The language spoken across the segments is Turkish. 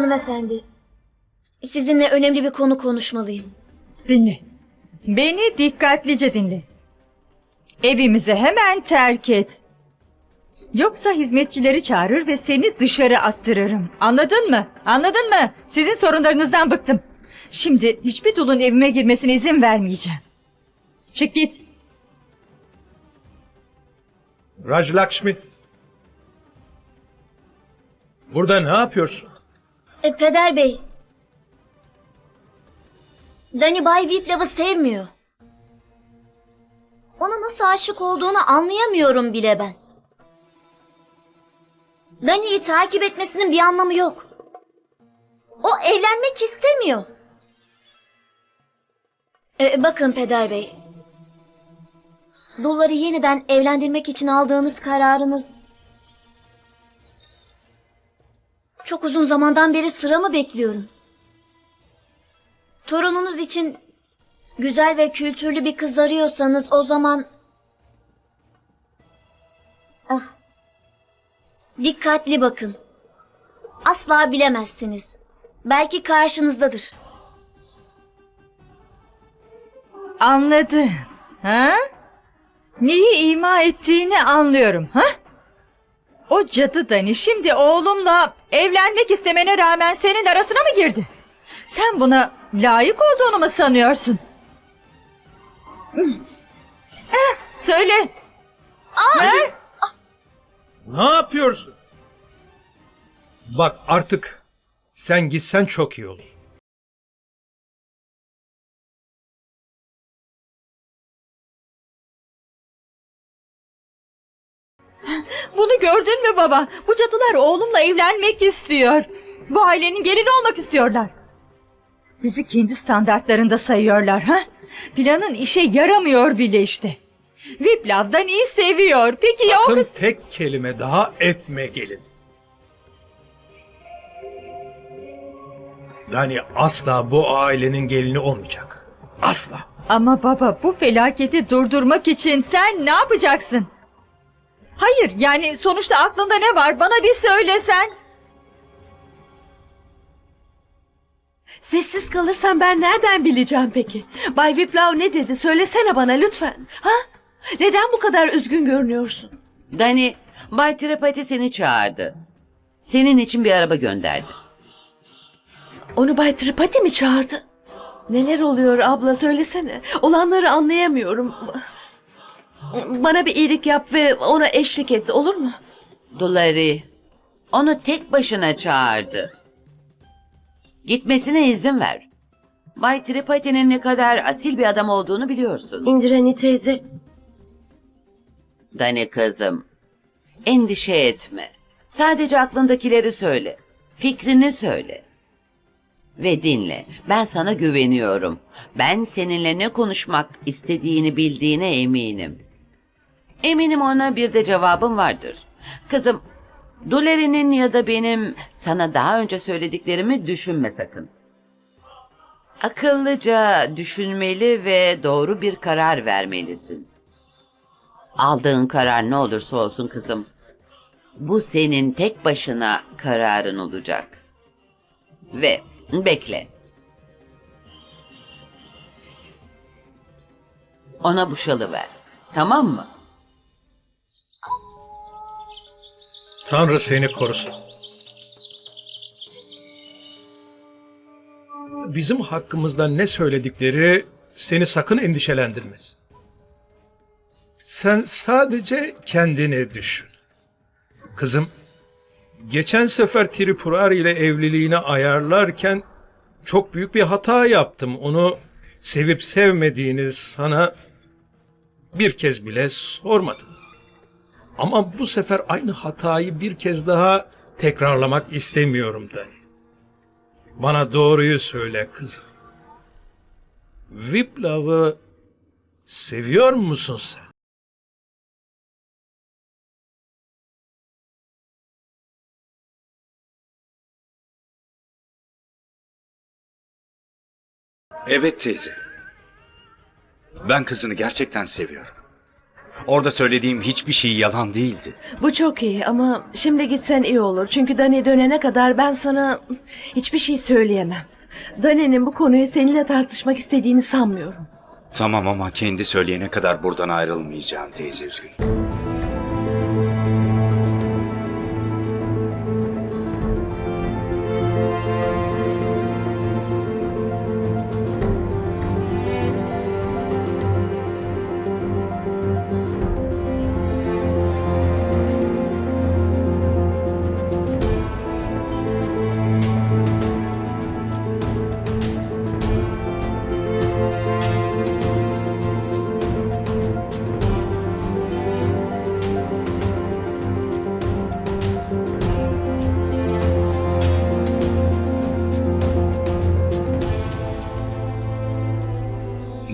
hanımefendi. Sizinle önemli bir konu konuşmalıyım. Dinle. Beni dikkatlice dinle. Evimizi hemen terk et. Yoksa hizmetçileri çağırır ve seni dışarı attırırım. Anladın mı? Anladın mı? Sizin sorunlarınızdan bıktım. Şimdi hiçbir dulun evime girmesine izin vermeyeceğim. Çık git. Raj Lakshmi. Burada ne yapıyorsun? E, Peder Bey. Dani Bay Viplav'ı sevmiyor. Ona nasıl aşık olduğunu anlayamıyorum bile ben. Dani'yi takip etmesinin bir anlamı yok. O evlenmek istemiyor. E, bakın Peder Bey. Dulları yeniden evlendirmek için aldığınız kararınız Çok uzun zamandan beri sıramı bekliyorum. Torununuz için güzel ve kültürlü bir kız arıyorsanız o zaman... Ah. Dikkatli bakın. Asla bilemezsiniz. Belki karşınızdadır. Anladım. Ha? Neyi ima ettiğini anlıyorum. Ha? O cadı Dani şimdi oğlumla evlenmek istemene rağmen senin arasına mı girdi? Sen buna layık olduğunu mu sanıyorsun? Eh, Söyle. Ha? Ne yapıyorsun? Bak artık sen gitsen çok iyi olur. Gördün mü baba? Bu cadılar oğlumla evlenmek istiyor. Bu ailenin gelini olmak istiyorlar. Bizi kendi standartlarında sayıyorlar ha? Planın işe yaramıyor bile işte. Viplav Dani'yi seviyor. Peki ya o Sakın kız? tek kelime daha etme gelin. Dani asla bu ailenin gelini olmayacak. Asla. Ama baba bu felaketi durdurmak için sen ne yapacaksın? Hayır yani sonuçta aklında ne var bana bir söylesen. Sessiz kalırsan ben nereden bileceğim peki? Bay Viplav ne dedi? Söylesene bana lütfen. Ha? Neden bu kadar üzgün görünüyorsun? Dani, Bay Tripati seni çağırdı. Senin için bir araba gönderdi. Onu Bay Tripati mi çağırdı? Neler oluyor abla söylesene. Olanları anlayamıyorum. Bana bir iyilik yap ve ona eşlik et olur mu? Dulari, onu tek başına çağırdı. Gitmesine izin ver. Bay Tripati'nin ne kadar asil bir adam olduğunu biliyorsun. İndirani teyze. Dani kızım, endişe etme. Sadece aklındakileri söyle. Fikrini söyle. Ve dinle. Ben sana güveniyorum. Ben seninle ne konuşmak istediğini bildiğine eminim. Eminim ona bir de cevabım vardır. Kızım, Duleri'nin ya da benim sana daha önce söylediklerimi düşünme sakın. Akıllıca düşünmeli ve doğru bir karar vermelisin. Aldığın karar ne olursa olsun kızım. Bu senin tek başına kararın olacak. Ve bekle. Ona bu şalı ver. Tamam mı? Tanrı seni korusun. Bizim hakkımızda ne söyledikleri seni sakın endişelendirmesin. Sen sadece kendini düşün. Kızım, geçen sefer Tripurari ile evliliğini ayarlarken çok büyük bir hata yaptım. Onu sevip sevmediğini sana bir kez bile sormadım. Ama bu sefer aynı hatayı bir kez daha tekrarlamak istemiyorum Dani. Bana doğruyu söyle kızım. Viplav'ı seviyor musun sen? Evet teyze. Ben kızını gerçekten seviyorum. Orada söylediğim hiçbir şey yalan değildi. Bu çok iyi ama şimdi gitsen iyi olur. Çünkü Dani dönene kadar ben sana hiçbir şey söyleyemem. Dani'nin bu konuyu seninle tartışmak istediğini sanmıyorum. Tamam ama kendi söyleyene kadar buradan ayrılmayacağım teyze üzgünüm.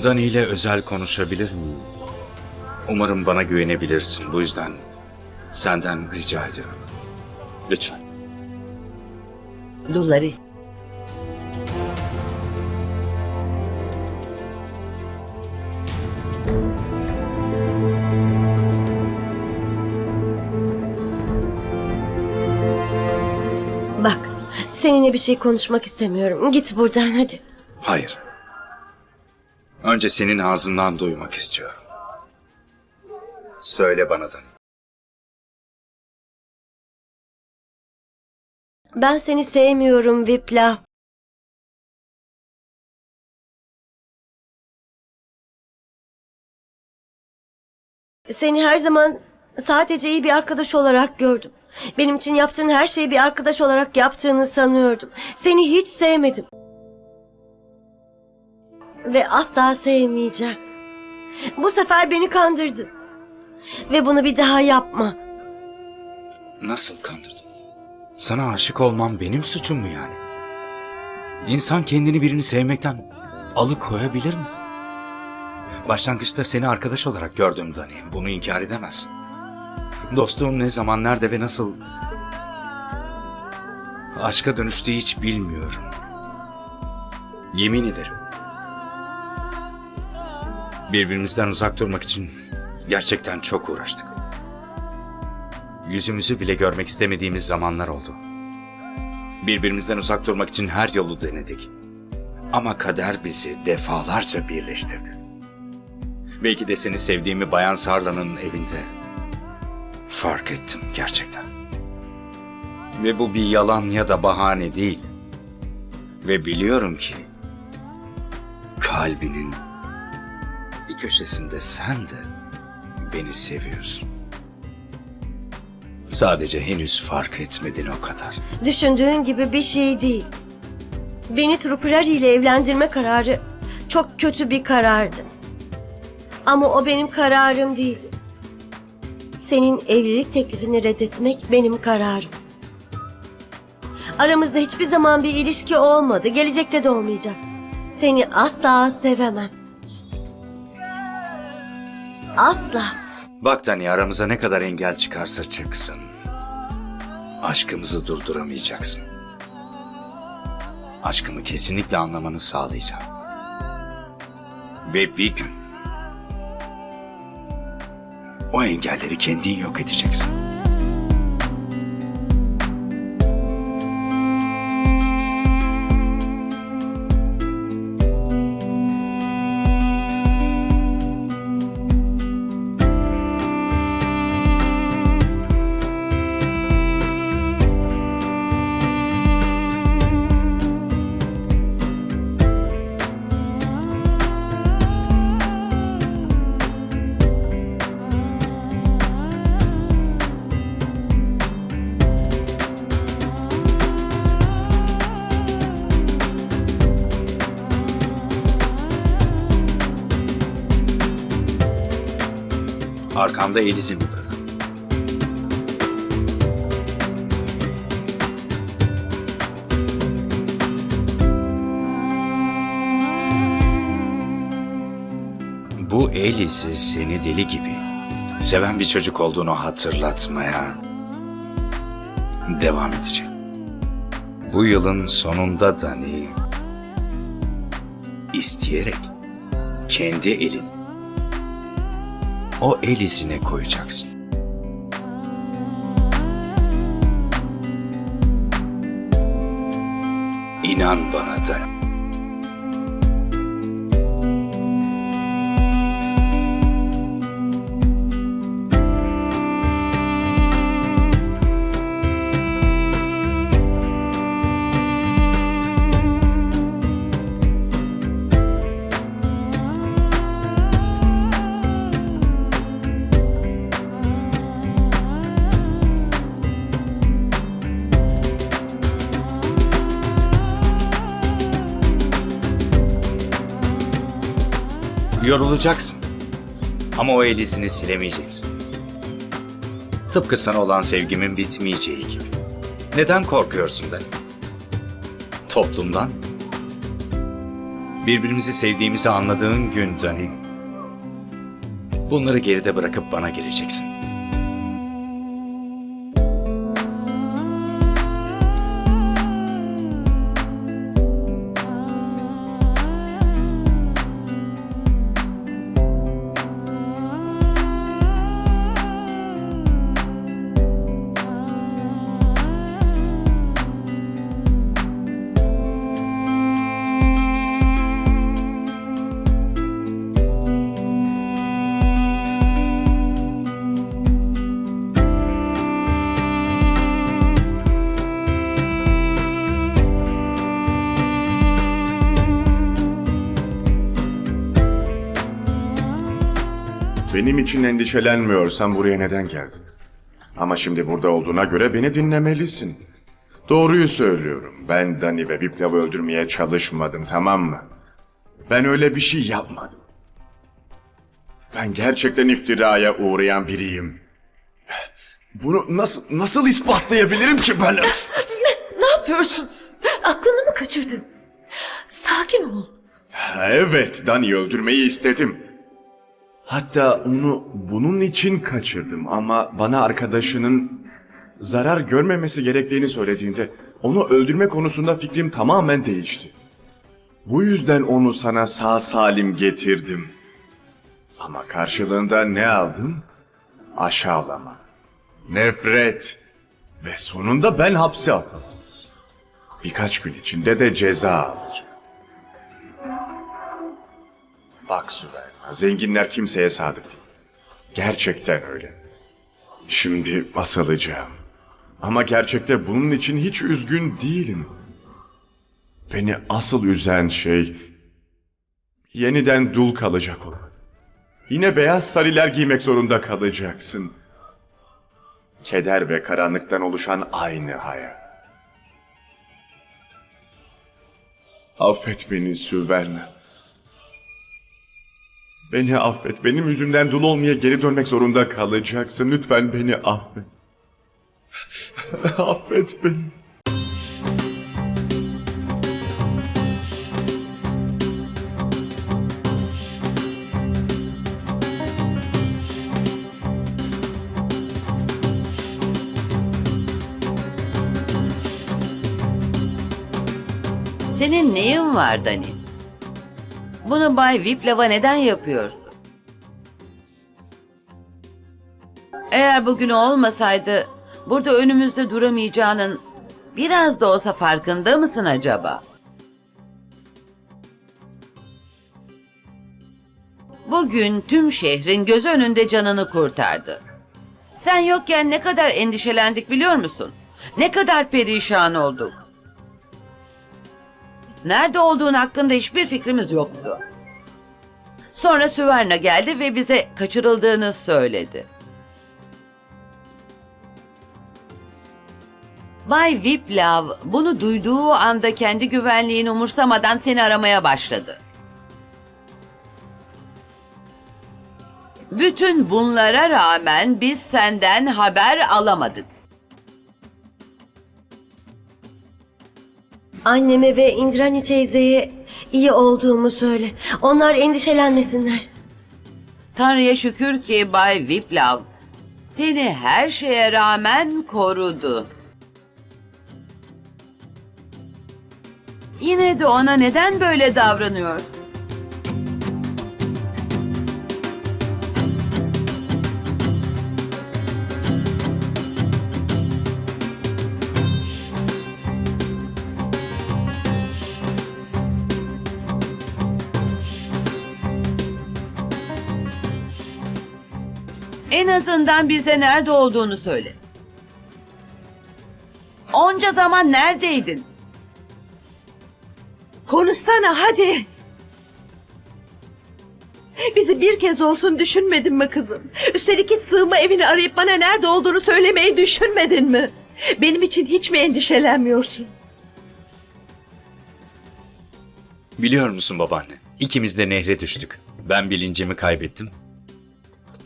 Dani ile özel konuşabilir miyim? Umarım bana güvenebilirsin. Bu yüzden senden rica ediyorum. Lütfen. Lulari. Bak, seninle bir şey konuşmak istemiyorum. Git buradan hadi. Hayır. Önce senin ağzından duymak istiyorum. Söyle bana Dani. Ben seni sevmiyorum Vipla. Seni her zaman sadece iyi bir arkadaş olarak gördüm. Benim için yaptığın her şeyi bir arkadaş olarak yaptığını sanıyordum. Seni hiç sevmedim. Ve asla sevmeyeceğim. Bu sefer beni kandırdın. Ve bunu bir daha yapma. Nasıl kandırdın? Sana aşık olmam benim suçum mu yani? İnsan kendini birini sevmekten alıkoyabilir mi? Başlangıçta seni arkadaş olarak gördüm Dani. Bunu inkar edemezsin. Dostluğun ne zaman, nerede ve nasıl aşka dönüştüğü hiç bilmiyorum. Yemin ederim. Birbirimizden uzak durmak için gerçekten çok uğraştık. Yüzümüzü bile görmek istemediğimiz zamanlar oldu. Birbirimizden uzak durmak için her yolu denedik. Ama kader bizi defalarca birleştirdi. Belki de seni sevdiğimi Bayan Sarla'nın evinde fark ettim gerçekten. Ve bu bir yalan ya da bahane değil. Ve biliyorum ki kalbinin köşesinde sen de beni seviyorsun. Sadece henüz fark etmedin o kadar. Düşündüğün gibi bir şey değil. Beni Trupurari ile evlendirme kararı çok kötü bir karardı. Ama o benim kararım değil. Senin evlilik teklifini reddetmek benim kararım. Aramızda hiçbir zaman bir ilişki olmadı. Gelecekte de olmayacak. Seni asla sevemem. Asla. Bak Dani aramıza ne kadar engel çıkarsa çıksın. Aşkımızı durduramayacaksın. Aşkımı kesinlikle anlamanı sağlayacağım. Ve bir gün o engelleri kendin yok edeceksin. Arkamda el izimi bırak. Bu el izi seni deli gibi seven bir çocuk olduğunu hatırlatmaya devam edecek. Bu yılın sonunda Dani isteyerek kendi elini o el izine koyacaksın. İnan bana da. Yorulacaksın. Ama o el izini silemeyeceksin. Tıpkı sana olan sevgimin bitmeyeceği gibi. Neden korkuyorsun Dani? Toplumdan. Birbirimizi sevdiğimizi anladığın gün Dani. Bunları geride bırakıp bana geleceksin. Benim için endişelenmiyorsan buraya neden geldin? Ama şimdi burada olduğuna göre beni dinlemelisin. Doğruyu söylüyorum. Ben Dani ve Viplav'ı öldürmeye çalışmadım tamam mı? Ben öyle bir şey yapmadım. Ben gerçekten iftiraya uğrayan biriyim. Bunu nasıl nasıl ispatlayabilirim ki ben? Ne yapıyorsun? Aklını mı kaçırdın? Sakin ol. Evet, Dani'yi öldürmeyi istedim. Hatta onu bunun için kaçırdım ama bana arkadaşının zarar görmemesi gerektiğini söylediğinde onu öldürme konusunda fikrim tamamen değişti. Bu yüzden onu sana sağ salim getirdim. Ama karşılığında ne aldım? Aşağılama, nefret ve sonunda ben hapse atıldım. Birkaç gün içinde de ceza alacağım. Bak Süverna, zenginler kimseye sadık değil. Gerçekten öyle. Şimdi asılacağım. Ama gerçekte bunun için hiç üzgün değilim. Beni asıl üzen şey yeniden dul kalacak olmak. Yine beyaz sariler giymek zorunda kalacaksın. Keder ve karanlıktan oluşan aynı hayat. Affet beni Süverna. Beni affet. Benim yüzümden dul olmaya geri dönmek zorunda kalacaksın. Lütfen beni affet. affet beni. Senin neyin var Dani? Bunu Bay Viplav'a neden yapıyorsun? Eğer bugün olmasaydı burada önümüzde duramayacağının biraz da olsa farkında mısın acaba? Bugün tüm şehrin göz önünde canını kurtardı. Sen yokken ne kadar endişelendik biliyor musun? Ne kadar perişan olduk. Nerede olduğun hakkında hiçbir fikrimiz yoktu. Sonra Süverna geldi ve bize kaçırıldığını söyledi. Bay Viplav bunu duyduğu anda kendi güvenliğini umursamadan seni aramaya başladı. Bütün bunlara rağmen biz senden haber alamadık. Anneme ve Indrani teyzeye iyi olduğumu söyle. Onlar endişelenmesinler. Tanrı'ya şükür ki Bay Viplav seni her şeye rağmen korudu. Yine de ona neden böyle davranıyorsun? En azından bize nerede olduğunu söyle. Onca zaman neredeydin? Konuşsana hadi. Bizi bir kez olsun düşünmedin mi kızım? Üstelik hiç sığınma evini arayıp bana nerede olduğunu söylemeyi düşünmedin mi? Benim için hiç mi endişelenmiyorsun? Biliyor musun babaanne? İkimiz de nehre düştük. Ben bilincimi kaybettim.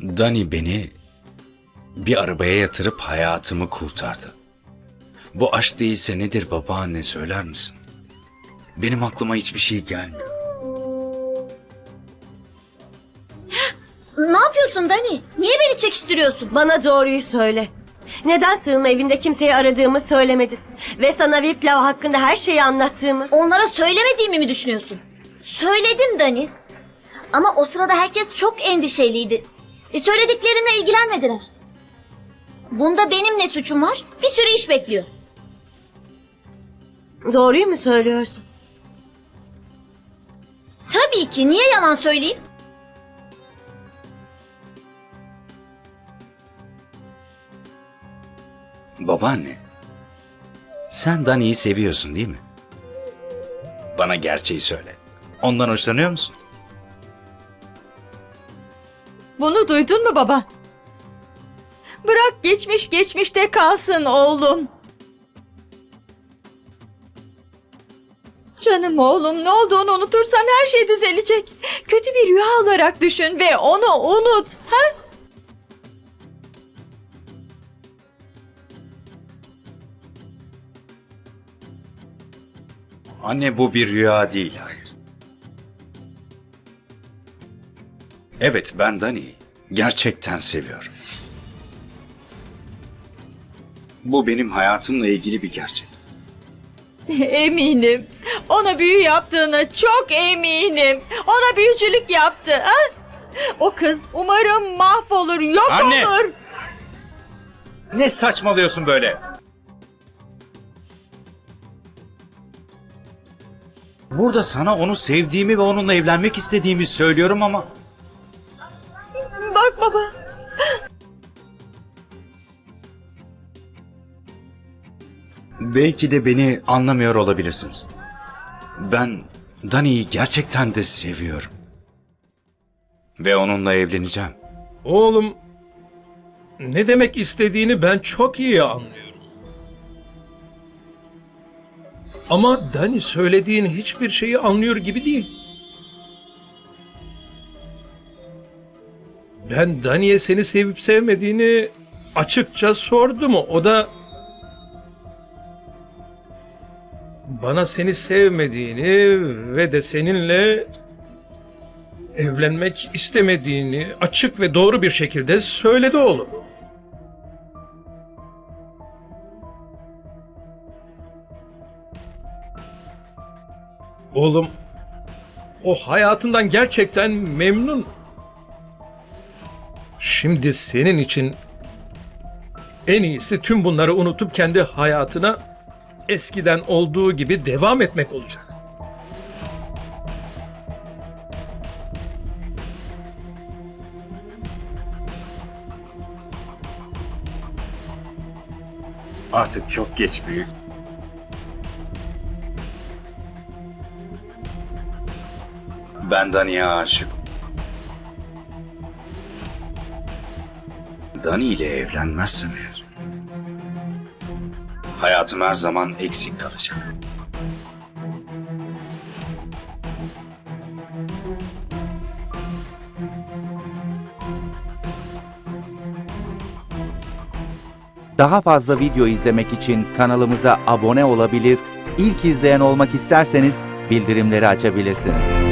Dani beni bir arabaya yatırıp hayatımı kurtardı. Bu aşk değilse nedir babaanne söyler misin? Benim aklıma hiçbir şey gelmiyor. Ne yapıyorsun Dani? Niye beni çekiştiriyorsun? Bana doğruyu söyle. Neden sığınma evinde kimseyi aradığımı söylemedin? Ve sana Viplav hakkında her şeyi anlattığımı? Onlara söylemediğimi mi düşünüyorsun? Söyledim Dani. Ama o sırada herkes çok endişeliydi. E, söylediklerimle ilgilenmediler. Bunda benim ne suçum var? Bir sürü iş bekliyor. Doğruyu mu söylüyorsun? Tabii ki. Niye yalan söyleyeyim? Babaanne, sen Dani'yi seviyorsun değil mi? Bana gerçeği söyle. Ondan hoşlanıyor musun? Bunu duydun mu baba? Bırak geçmiş geçmişte kalsın oğlum. Canım oğlum ne olduğunu unutursan her şey düzelecek. Kötü bir rüya olarak düşün ve onu unut. Ha? Anne bu bir rüya değil, hayır. Evet, ben Dani'yi gerçekten seviyorum. Bu benim hayatımla ilgili bir gerçek. Eminim. Ona büyü yaptığını çok eminim. Ona büyücülük yaptı. Ha? O kız umarım mahvolur, yok Anne! olur. Ne saçmalıyorsun böyle? Burada sana onu sevdiğimi ve onunla evlenmek istediğimi söylüyorum ama Bak baba. belki de beni anlamıyor olabilirsiniz. Ben Dani'yi gerçekten de seviyorum. Ve onunla evleneceğim. Oğlum ne demek istediğini ben çok iyi anlıyorum. Ama Dani söylediğin hiçbir şeyi anlıyor gibi değil. Ben Dani'ye seni sevip sevmediğini açıkça sordum. O da bana seni sevmediğini ve de seninle evlenmek istemediğini açık ve doğru bir şekilde söyledi oğlum. Oğlum o hayatından gerçekten memnun. Şimdi senin için en iyisi tüm bunları unutup kendi hayatına eskiden olduğu gibi devam etmek olacak. Artık çok geç büyük. Ben Dani'ye aşık. Dani ile evlenmezsem eğer... Hayatım her zaman eksik kalacak. Daha fazla video izlemek için kanalımıza abone olabilir, ilk izleyen olmak isterseniz bildirimleri açabilirsiniz.